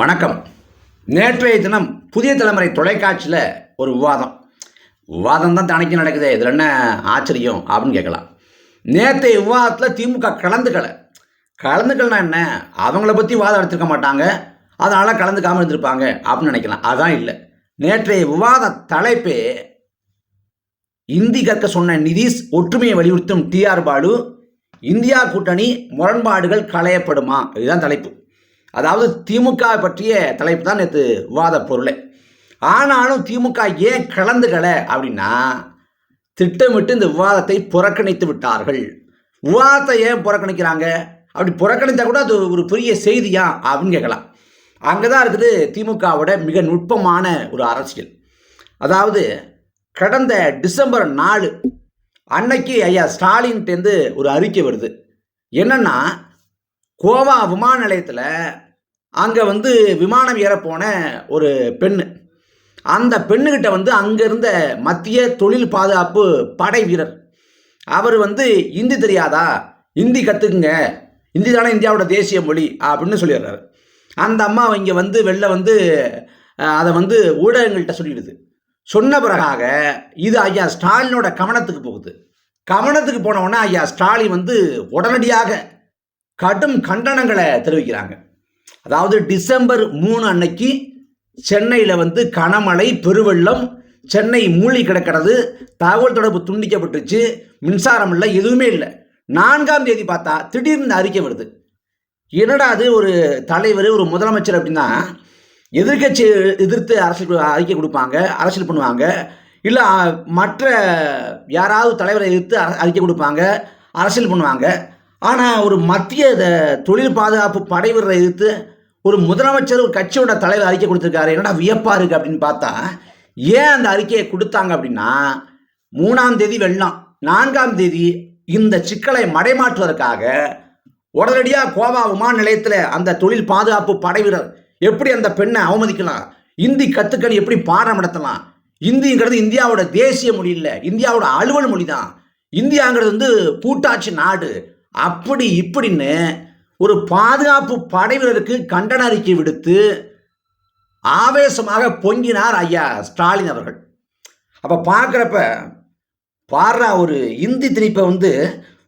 வணக்கம். நேற்றைய தினம் புதிய தலைமுறை தொலைக்காட்சியில் ஒரு விவாதம். விவாதம் தான் தனக்கு நடக்குது. இதில் என்ன ஆச்சரியம் அப்படின்னு கேட்கலாம். நேற்றைய விவாதத்தில் திமுக கலந்துக்கலை. கலந்துக்கலனா என்ன? அவங்கள பற்றி வாதம் எடுத்துருக்க மாட்டாங்க. அதனால் கலந்துக்காமல் இருந்திருப்பாங்க அப்படின்னு நினைக்கலாம். அதான் இல்லை. நேற்றைய விவாத தலைப்பே இந்தி கற்க சொன்ன நிதிஷ் ஒற்றுமையை வலியுறுத்தும் டிஆர் பாலு இந்தியா கூட்டணி முரண்பாடுகள் களையப்படுமா? இதுதான் தலைப்பு. அதாவது திமுக பற்றிய தலைப்பு தான் நேற்று விவாத பொருளே. ஆனாலும் திமுக ஏன் கலந்துக்கலை அப்படின்னா திட்டமிட்டு இந்த விவாதத்தை புறக்கணித்து விட்டார்கள். விவாதத்தை ஏன் புறக்கணிக்கிறாங்க? அப்படி புறக்கணித்தா கூட அது ஒரு பெரிய செய்தியா அப்படின்னு கேட்கலாம். அங்கே தான் இருக்குது திமுகவோட மிக நுட்பமான ஒரு அரசியல். அதாவது கடந்த டிசம்பர் நாலு அன்னைக்கு ஐயா ஸ்டாலின்ட்டேருந்து ஒரு அறிக்கை வருது. என்னென்னா கோவா விமான நிலையத்தில் அங்கே வந்து விமானம் ஏறப்போன ஒரு பெண்ணு. அந்த பெண்ணுக்கிட்ட வந்து அங்கே இருந்த மத்திய தொழில் பாதுகாப்பு படை வீரர். அவர் வந்து இந்தி தெரியாதா? இந்தி கற்றுக்குங்க இந்தி தானே இந்தியாவோட தேசிய மொழி அப்படின்னு சொல்லிடுறாரு. அந்த அம்மா இங்கே வந்து வெளில வந்து அதை வந்து ஊடகங்கள்கிட்ட சொல்லிடுது. சொன்ன பிறகாக இது ஐயா ஸ்டாலினோட கவனத்துக்கு போகுது. கவனத்துக்கு போனவுடனே ஐயா ஸ்டாலின் வந்து உடனடியாக கடும் கண்டனங்களை தெரிவிக்கிறாங்க. அதாவது டிசம்பர் மூணு அன்னைக்கு சென்னையில் வந்து கனமழை பெருவெள்ளம் சென்னை மூழ்கி கிடக்கிறது தகவல் தொடர்பு துண்டிக்கப்பட்டுச்சு மின்சாரம் இல்லை எதுவுமே இல்லை. நான்காம் தேதி பார்த்தா திடீர்னு அறிக்கை வருது. என்னடா அது ஒரு தலைவர் ஒரு முதலமைச்சர் அப்படின்னா எதிர்கட்சி எதிர்த்து அரசியல் அறிக்கை கொடுப்பாங்க அரசியல் பண்ணுவாங்க. இல்லை மற்ற யாராவது தலைவரை எதிர்த்து அறிக்கை கொடுப்பாங்க அரசியல் பண்ணுவாங்க. ஆனால் ஒரு மத்திய தொழில் பாதுகாப்பு படை வீரரை எதிர்த்து ஒரு முதலமைச்சர் ஒரு கட்சியோட தலைவர் அறிக்கை கொடுத்துருக்காரு. என்னடா வியப்பாக இருக்குது அப்படின்னு பார்த்தா ஏன் அந்த அறிக்கையை கொடுத்தாங்க அப்படின்னா மூணாம் தேதி வெள்ளம் நான்காம் தேதி இந்த சிக்கலை மடைமாற்றுவதற்காக உடனடியாக கோவா விமான நிலையத்தில் அந்த தொழில் பாதுகாப்பு படை வீரர் எப்படி அந்த பெண்ணை அவமதிக்கலாம்? இந்தி கத்துக்கணி எப்படி பாடம் நடத்தலாம்? இந்திங்கிறது இந்தியாவோட தேசிய மொழி இல்லை இந்தியாவோட அலுவல் மொழி தான் இந்தியாங்கிறது வந்து கூட்டாட்சி நாடு. அப்படி இப்படின்னு ஒரு பாதுகாப்பு படை வீரருக்கு கண்டன அறிக்கை விடுத்து ஆவேசமாக பொங்கினார் ஐயா ஸ்டாலின் அவர்கள். அப்போ பார்க்குறப்ப பாடுற ஒரு இந்தி திணிப்பை வந்து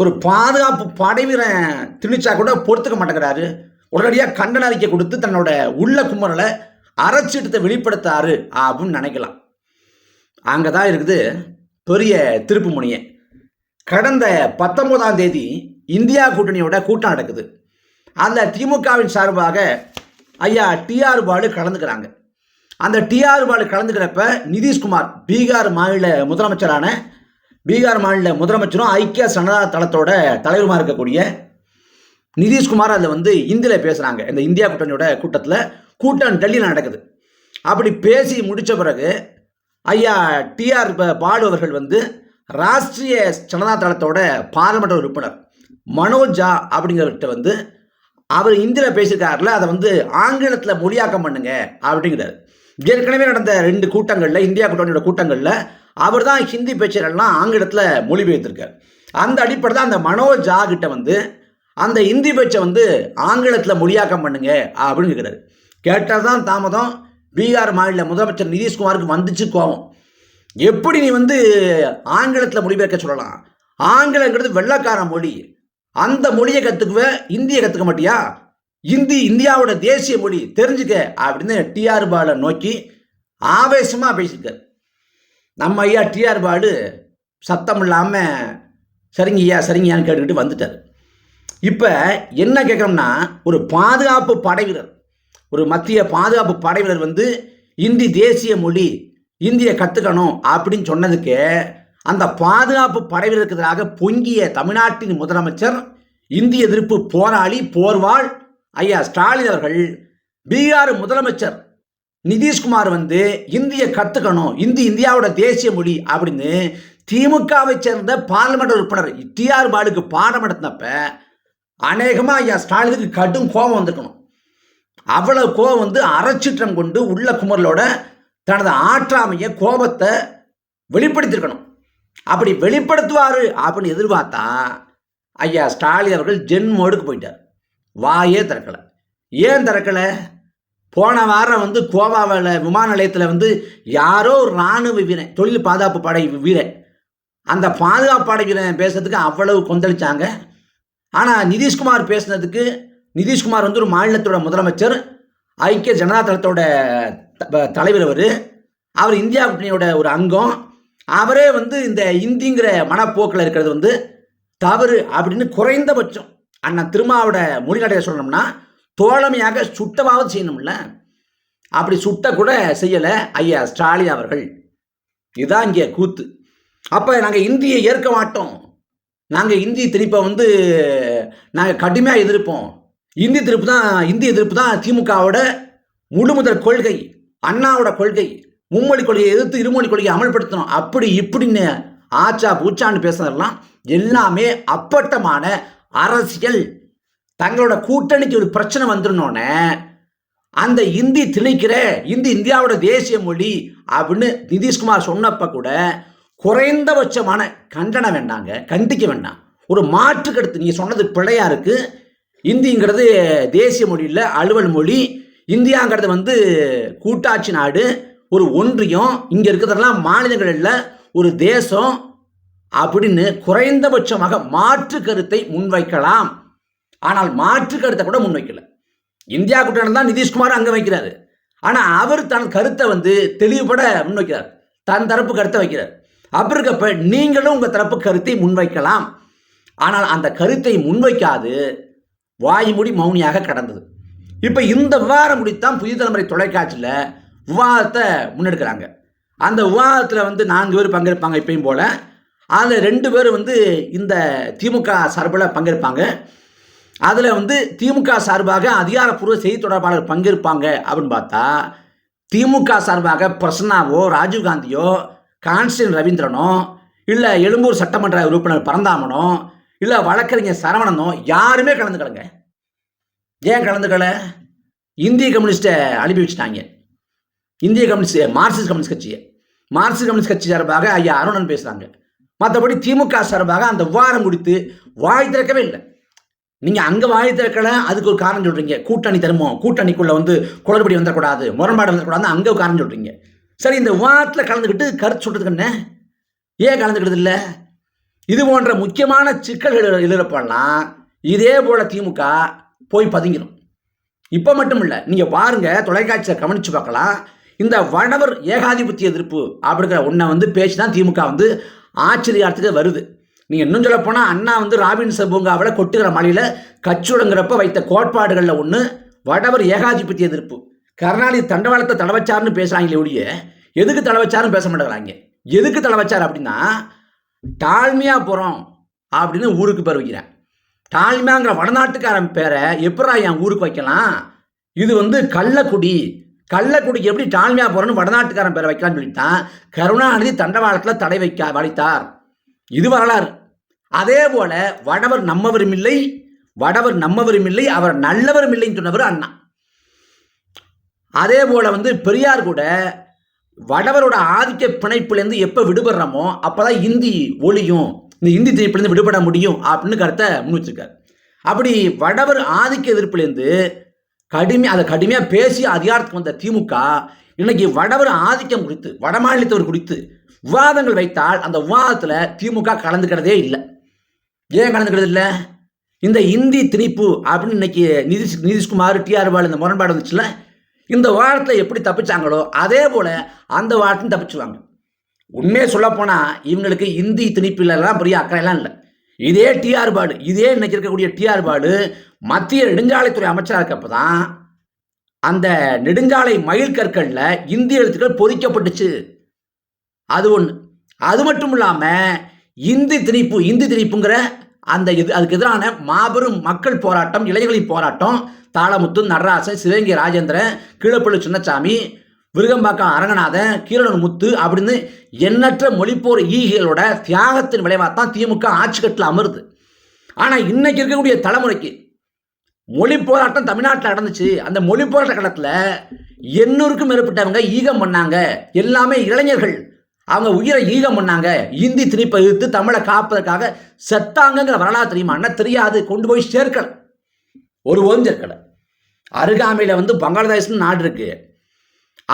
ஒரு பாதுகாப்பு படை வீரன் திணிச்சா கூட பொறுத்துக்க மாட்டேங்கிறாரு. உடனடியாக கண்டன அறிக்கை கொடுத்து தன்னோட உள்ள குமரலை அரைச்சிட்டத்தை வெளிப்படுத்தாரு அப்படின்னு நினைக்கலாம். அங்கே தான் இருக்குது பெரிய திருப்பு முனையே. கடந்த பத்தொன்பதாம் தேதி இந்தியா கூட்டணியோட கூட்டம் நடக்குது. அந்த திமுகவின் சார்பாக ஐயா டிஆர் பாலு கலந்துக்கிறாங்க. அந்த டிஆர் பாலு கலந்துக்கிறப்ப நிதிஷ்குமார் பீகார் மாநில முதலமைச்சரான பீகார் மாநில முதலமைச்சரும் ஐக்கிய சனதா தளத்தோட தலைவருமா இருக்கக்கூடிய நிதிஷ்குமார் அதில் வந்து இந்தியில் பேசுகிறாங்க இந்த இந்தியா கூட்டணியோட கூட்டத்தில் கூட்டம் டெல்லியில் நடக்குது. அப்படி பேசி முடித்த பிறகு ஐயா டிஆர் பாலு அவர்கள் வந்து ராஷ்டிரிய ஜனதா தளத்தோட பாராளுமன்ற உறுப்பினர். மனோஜா ஜா அப்படிங்கிறவர்கிட்ட வந்து அவர் இந்தியில் பேசியிருக்காருல அதை வந்து ஆங்கிலத்தில் மொழியாக்கம் பண்ணுங்க அப்படிங்கிறார். ஏற்கனவே நடந்த ரெண்டு கூட்டங்களில் இந்தியா கூட்டணியோட கூட்டங்களில் அவர் தான் ஹிந்தி பேச்சுகள்லாம் ஆங்கிலத்தில் மொழிபெயர்த்திருக்கார். அந்த அடிப்படை தான் அந்த மனோஜா கிட்ட வந்து அந்த இந்தி பேச்சை வந்து ஆங்கிலத்தில் மொழியாக்கம் பண்ணுங்க அப்படின்னு கேட்குறாரு கேட்டால் தான் தாமதம். பீகார் மாநில முதலமைச்சர் நிதிஷ்குமாருக்கு வந்துச்சு கோபம். எப்படி நீ வந்து ஆங்கிலத்தில் மொழிபெயர்க்க சொல்லலாம்? ஆங்கிலங்கிறது வெள்ளக்கார மொழி. அந்த மொழியை கற்றுக்குவ இந்தியை கற்றுக்க மாட்டியா? இந்தி இந்தியாவோட தேசிய மொழி தெரிஞ்சுக்க அப்படின்னு டிஆர் பாலை நோக்கி ஆவேசமாக பேசியிருக்காரு. நம்ம ஐயா டிஆர் பாலு சத்தம் இல்லாமல் சரிங்கய்யா சரிங்கய்யான்னு கேட்டுக்கிட்டு வந்துட்டார். இப்போ என்ன கேட்குறோம்னா ஒரு பாதுகாப்பு படை வீரர் ஒரு மத்திய பாதுகாப்பு படை வீரர் வந்து இந்தி தேசிய மொழி இந்தியை கற்றுக்கணும் அப்படின்னு சொன்னதுக்கு அந்த பாதுகாப்பு படை எதிராக பொங்கிய தமிழ்நாட்டின் முதலமைச்சர் இந்திய எதிர்ப்பு போராளி போர்வாள் ஐயா ஸ்டாலின் அவர்கள் பீகார் முதலமைச்சர் நிதிஷ்குமார் வந்து இந்திய கற்றுக்கணும் இந்தி இந்தியாவோட தேசிய மொழி அப்படின்னு திமுகவை சேர்ந்த பார்லிமெண்ட் உறுப்பினர் டிஆர் பாலுக்கு பாடம் நடத்தினப்ப அநேகமாக ஐயா ஸ்டாலினுக்கு கடும் கோபம் வந்திருக்கணும். அவ்வளவு கோபம் வந்து அறச்சீற்றம் கொண்டு உள்ள குமரலோட தனது ஆற்றாமைய கோபத்தை வெளிப்படுத்தியிருக்கணும். அப்படி வெளிப்படுத்துவார் அப்படின்னு எதிர்பார்த்தா ஐயா ஸ்டாலின் அவர்கள் ஜென் மோடுக்கு போயிட்டார். வாயே திறக்கலை. ஏன் திறக்கலை? போன வாரம் வந்து கோவாவில் விமான நிலையத்தில் வந்து யாரோ ஒரு இராணுவ வீரன் தொழில் பாதுகாப்பு படை வீரன் அந்த பாதுகாப்பு படை வீரன் பேசுறதுக்கு அவ்வளவு கொந்தளிச்சாங்க. ஆனால் நிதிஷ்குமார் பேசுனதுக்கு நிதிஷ்குமார் வந்து ஒரு மாநிலத்தோட முதலமைச்சர் ஐக்கிய ஜனதா தளத்தோட த- தலைவர் அவர். அவர் இந்தியா கூட்டணியோட ஒரு அங்கம். அவரே வந்து இந்த இந்திங்கிற மனப்போக்கில் இருக்கிறது வந்து தவறு அப்படின்னு குறைந்தபட்சம். அண்ணன் திருமாவோட மொழிநடையை சொல்லணும்னா தோழமையாக சுட்டவாவது செய்யணும்ல. அப்படி சுட்ட கூட செய்யலை ஐயா ஸ்டாலின் அவர்கள். இதுதான் இங்கே கூத்து. அப்போ நாங்கள் இந்தியை ஏற்க மாட்டோம். நாங்கள் இந்தி திணிப்பை வந்து நாங்கள் கடுமையாக எதிர்ப்போம். இந்தி திருப்பு தான் இந்தி எதிர்ப்பு தான் திமுகவோட முழு முதல் கொள்கை அண்ணாவோட கொள்கை. மும்மொழி கொள்கையை எதிர்த்து இருமொழி கொள்கையை அமல்படுத்தணும். அப்படி இப்படின்னு ஆச்சா பூச்சான்னு பேசுனதெல்லாம் எல்லாமே அப்பட்டமான அரசியல். தங்களோட கூட்டணிக்கு ஒரு பிரச்சனை வந்துடனோடனே அந்த இந்தி திணிக்கிற இந்தி இந்தியாவோட தேசிய மொழி அப்படின்னு நிதிஷ்குமார் சொன்னப்ப கூட குறைந்தபட்சமான கண்டனம் வேண்டாங்க கண்டிக்க வேண்டாம். ஒரு மாற்று கருத்து. நீங்கள் சொன்னது பிழையா இருக்கு. இந்திங்கிறது தேசிய மொழியில் அலுவல் மொழி. இந்தியாங்கிறது வந்து கூட்டாட்சி நாடு. ஒரு ஒன்றியம் இங்கே இருக்கிறதெல்லாம் மாநிலங்கள் இல்லை ஒரு தேசம் அப்படின்னு குறைந்தபட்சமாக மாற்று கருத்தை முன்வைக்கலாம். ஆனால் மாற்று கருத்தை கூட முன்வைக்கல. இந்தியா கூட்டணி தான் நிதிஷ்குமார் அங்கே வைக்கிறாரு. ஆனால் அவர் தன் கருத்தை வந்து தெளிவுபட முன்வைக்கிறார். தன் தரப்பு கருத்தை வைக்கிறார். அப்படி இருக்கப்ப நீங்களும் உங்கள் தரப்பு கருத்தை முன்வைக்கலாம். ஆனால் அந்த கருத்தை முன்வைக்காது. வாய்மொழி மௌனியாக கடந்தது. இப்போ இந்த விவகாரம் முடித்தான் புதிய தலைமுறை தொலைக்காட்சியில் விவாதத்தை முன்னெடுக்கிறாங்க. அந்த விவாதத்தில் வந்து நான்கு பேர் பங்கேற்பாங்க இப்பயும் போல். அதில் ரெண்டு பேர் வந்து இந்த திமுக சார்பில் பங்கேற்பாங்க அதில் வந்து திமுக சார்பாக அதிகாரப்பூர்வ செய்தி தொடர்பாளர் பங்கேற்பாங்க அப்படின்னு பார்த்தா திமுக சார்பாக பிரசன்னாவோ ராஜீவ்காந்தியோ கான்ஸ்டன் ரவீந்திரனோ இல்லை எழும்பூர் சட்டமன்ற உறுப்பினர் பரந்தாமனோ இல்லை வழக்கறிஞர் சரவணனோ யாருமே கலந்துக்கலங்க. ஏன் கலந்துக்கலை? இந்திய கம்யூனிஸ்ட்டை அனுப்பி வச்சுட்டாங்க. இந்திய கம்யூனிஸ்ட் மார்க்சிஸ்ட் கம்யூனிஸ்ட் கட்சியை. மார்க்சிஸ்ட் கம்யூனிஸ்ட் கட்சி சார்பாக ஐயா அருணன் பேசுகிறாங்க மற்றபடி திமுக சார்பாக அந்த விவாதம் முடித்து வாய் திறக்கவே இல்லை. நீங்கள் அங்கே வாய் திறக்கல அதுக்கு ஒரு காரணம் சொல்கிறீங்க கூட்டணி தருமம் கூட்டணிக்குள்ளே வந்து குளறுபடி வந்துடக்கூடாது முரண்பாடு வந்துடக்கூடாது அங்கே ஒரு காரணம் சொல்கிறீங்க சரி இந்த விவாதத்தில் கலந்துக்கிட்டு கருத்து சொல்கிறதுக்கு என்ன? ஏன் கலந்துக்கிறது இல்லை? இது போன்ற முக்கியமான சிக்கல்கள் எழுதுறப்பெல்லாம் இதே போல் திமுக போய் பதுங்கிடும் இப்போ மட்டும் இல்லை நீங்கள் பாருங்கள் தொலைக்காட்சியை கவனித்து பார்க்கலாம். இந்த வடவர் ஏகாதிபத்திய எதிர்ப்பு அப்படிங்கிற ஒன்றை வந்து பேசி தான் திமுக வந்து ஆச்சரியத்துக்கு வருது. நீங்கள் இன்னும் சொல்ல போனால் அண்ணா வந்து ராபின்சன் பூங்காவில் கொட்டுகிற மலையில் கச்சுடங்கிறப்ப வைத்த கோட்பாடுகளில் ஒன்று வடவர் ஏகாதிபத்திய எதிர்ப்பு. கருணாநிதி தண்டவாளத்தை தடை பேசுகிறாங்களே ஒழிய எதுக்கு தடவச்சாருன்னு பேச மாட்டேங்கிறாங்க. எதுக்கு தடவச்சார் அப்படின்னா டால்மியா போகிறோம் அப்படின்னு ஊருக்கு பேர் வைக்கிறேன் டால்மியாங்கிற வடநாட்டுக்காரன் பேரை எப்படா என் ஊருக்கு வைக்கலாம்? இது வந்து கள்ளக்குடி கள்ளக்குடிக்கு எப்படி டால்மியா போகிறோன்னு வடநாட்டுக்காரன் பேரை வைக்கலாம்னு சொல்லிட்டான். கருணாநிதி தண்டவாளத்தில் தடை வைக்க வலித்தார். இது வரலாறு. அதே போல வடவர் நம்மவரும் இல்லை வடவர் நம்மவரும் இல்லை அவர் நல்லவரும் இல்லைன்னு சொன்னவர் அண்ணா. அதே போல வந்து பெரியார் கூட வடவரோட ஆதிக்க பிணைப்புலேருந்து எப்போ விடுபடுறோமோ அப்போதான் இந்தி ஒளியும் இந்த இந்தி திணிப்புலேருந்து விடுபட முடியும் அப்படின்னு கருத்தை முன் வச்சிருக்காரு. அப்படி வடவர் ஆதிக்க எதிர்ப்புலேருந்து கடுமை அதை கடுமையாக பேசி அதிகாரத்துக்கு வந்த திமுக இன்னைக்கு வடவர் ஆதிக்கம் குறித்து வடமாநிலத்தவர் குறித்து விவாதங்கள் வைத்தால் அந்த விவாதத்தில் திமுக கலந்துக்கிறதே இல்லை. ஏன் கலந்துக்கிறது இல்லை? இந்த இந்தி திணிப்பு அப்படின்னு இன்னைக்கு நிதிஷ் நிதிஷ்குமார் டிஆர் பால் இந்த முரண்பாடு வந்துச்சுல இந்த வாரத்தில் எப்படி தப்பிச்சாங்களோ அதே போல் அந்த வாரத்தையும் தப்பிச்சுவாங்க உண்மையை சொல்லப்போனால் இவங்களுக்கு இந்தி திணிப்பிலலாம் பெரிய அக்கறையெல்லாம் இல்லை. இதே டிஆர் பாடு இதே இன்னைக்கு இருக்கக்கூடிய டிஆர் பாடு மத்திய நெடுஞ்சாலைத்துறை அமைச்சராக இருக்கப்போ தான் அந்த நெடுஞ்சாலை மயில் கற்களில் எழுத்துக்கள் பொதிக்கப்பட்டுச்சு அது ஒன்று அது மட்டும் இல்லாமல் இந்தி திணிப்பு இந்தி திணிப்புங்கிற அந்த இது அதுக்கு எதிரான மாபெரும் மக்கள் போராட்டம் இளைஞர்களின் போராட்டம் தாளமுத்து நடராசன் சிவங்கி ராஜேந்திரன் கீழப்பள்ளி சின்னசாமி விருகம்பாக்கம் அரங்கநாதன் கீரலன் முத்து அப்படின்னு எண்ணற்ற மொழிப்போர் ஈகிகளோட தியாகத்தின் விளைவாக தான் திமுக ஆட்சி கட்டில் அமருது. ஆனால் இன்னைக்கு இருக்கக்கூடிய தலைமுறைக்கு மொழி போராட்டம் தமிழ்நாட்டில் நடந்துச்சு. அந்த மொழி போராட்ட காலத்தில் எண்ணூறுக்கும் மேற்பட்டவங்க ஈகம் பண்ணாங்க. எல்லாமே இளைஞர்கள். அவங்க உயிரை ஈகம் பண்ணாங்க. இந்தி திணிப்பை எதிர்த்து தமிழை காப்பதற்காக செத்தாங்கங்கிற வரலாறு தெரியுமா? என்ன தெரியாது. கொண்டு போய் சேர்க்கல. ஒரு ஓம் அருகாமையில் வந்து பங்களாதேஷ்னு நாடு இருக்குது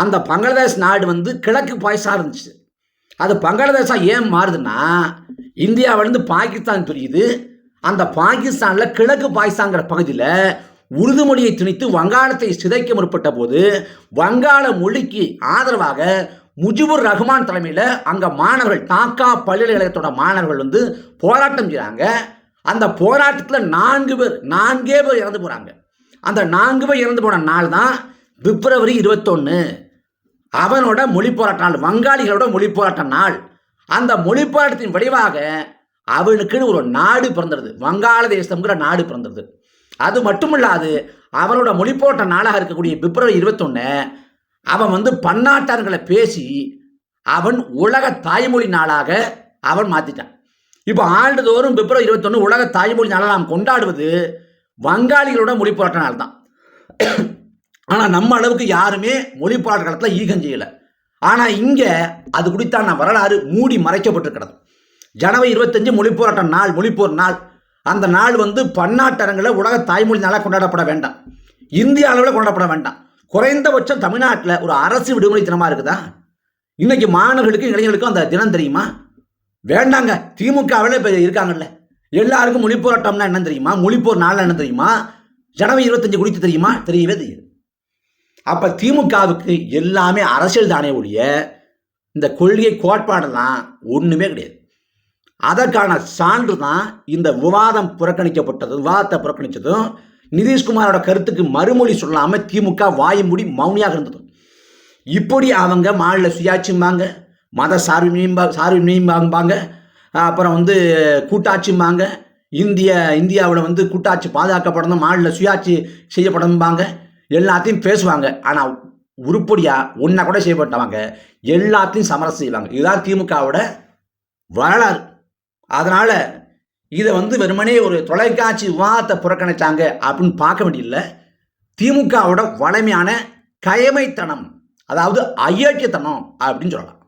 அந்த பங்களாதேஷ் நாடு வந்து கிழக்கு பாய்ஸாக இருந்துச்சு. அது பங்களாதேஷாக ஏன் மாறுதுன்னா இந்தியாவிலேருந்து பாகிஸ்தான் பிரியுது. அந்த பாகிஸ்தானில் கிழக்கு பாகிஸ்தான்கிற பகுதியில் உருது மொழியை திணித்து வங்காளத்தை சிதைக்க முற்பட்ட போது வங்காள மொழிக்கு ஆதரவாக முஜிபுர் ரஹ்மான் தலைமையில் அங்கே மாணவர்கள் டாக்கா பல்கலைக்கழகத்தோட மாணவர்கள் வந்து போராட்டம் செய்கிறாங்க அந்த போராட்டத்தில் நான்கு பேர் நான்கே பேர் இறந்து போகிறாங்க அந்த நான்கு பேர் இறந்து போன நாள் தான் பிப்ரவரி இருபத்தொன்று அவனோட மொழி போராட்ட நாள் வங்காளிகளோட மொழி போராட்ட நாள் அந்த மொழி போராட்டத்தின் விளைவாக அவனுக்குன்னு ஒரு நாடு பிறந்தது. வங்காளதேசம்ங்கிற நாடு பிறந்தது. அது மட்டுமில்லாது அவனோட மொழி போராட்ட நாளாக இருக்கக்கூடிய பிப்ரவரி இருபத்தொன்று அவன் வந்து பன்னாட்டார்களை பேசி அவன் உலக தாய்மொழி நாளாக அவன் மாற்றிட்டான் இப்போ ஆண்டுதோறும் பிப்ரவரி இருபத்தொன்று உலக தாய்மொழி நாளாக நாம் கொண்டாடுவது வங்காளிகளோட மொழி போராட்ட நாள் தான் ஆனால் நம்ம அளவுக்கு யாருமே மொழி காலத்தில் ஈகம் செய்யலை. ஆனால் இங்கே அது குறித்தான வரலாறு மூடி மறைக்கப்பட்டிருக்கிறது. ஜனவரி இருபத்தஞ்சு மொழி போராட்டம் நாள் மொழிப்போர் நாள். அந்த நாள் வந்து பன்னாட்டரங்களில் உலக தாய்மொழி நாளாக கொண்டாடப்பட வேண்டாம். இந்திய அளவில் கொண்டாடப்பட வேண்டாம். குறைந்தபட்சம் தமிழ்நாட்டில் ஒரு அரசு விடுமுறை தினமாக இருக்குதா? இன்னைக்கு மாணவர்களுக்கும் இளைஞர்களுக்கும் அந்த தினம் தெரியுமா? வேண்டாங்க. திமுகவில் இப்போ இருக்காங்கல்ல. எல்லாருக்கும் மொழி போராட்டம்னா என்ன தெரியுமா? மொழிப்போர் நாள் என்ன தெரியுமா? ஜனவரி இருபத்தஞ்சு குறித்து தெரியுமா? தெரியவே தெரியுது. அப்போ திமுகவுக்கு எல்லாமே அரசியல் தானே ஒழிய இந்த கொள்கை கோட்பாடெல்லாம் ஒன்றுமே கிடையாது. அதற்கான சான்று தான் இந்த விவாதம் புறக்கணிக்கப்பட்டது விவாதத்தை புறக்கணித்ததும் நிதிஷ்குமாரோட கருத்துக்கு மறுமொழி சொல்லாமல் திமுக வாய் மூடி மௌனியாக இருந்தது. இப்படி அவங்க மாநில சுயாட்சிம்பாங்க மத சார்பின்மையும்பா சார்பின்மையும்பாங்க அப்புறம் வந்து கூட்டாட்சிம்பாங்க இந்திய இந்தியாவில் வந்து கூட்டாட்சி பாதுகாக்கப்படணும் மாநில சுயாட்சி செய்யப்படணும்பாங்க. எல்லாத்தையும் பேசுவாங்க. ஆனால் உருப்படியாக ஒன்றா கூட செய்யப்பட்டவங்க எல்லாத்தையும் சமரசம் செய்வாங்க. இதுதான் திமுகவோட வரலாறு. அதனால் இதை வந்து வெறுமனே ஒரு தொலைக்காட்சி விவாதத்தை புறக்கணித்தாங்க அப்படின்னு பார்க்க வேண்டியதில்லை. திமுகவோட வளமையான கயமைத்தனம் அதாவது அயோக்கியத்தனம் அப்படின்னு சொல்லலாம்.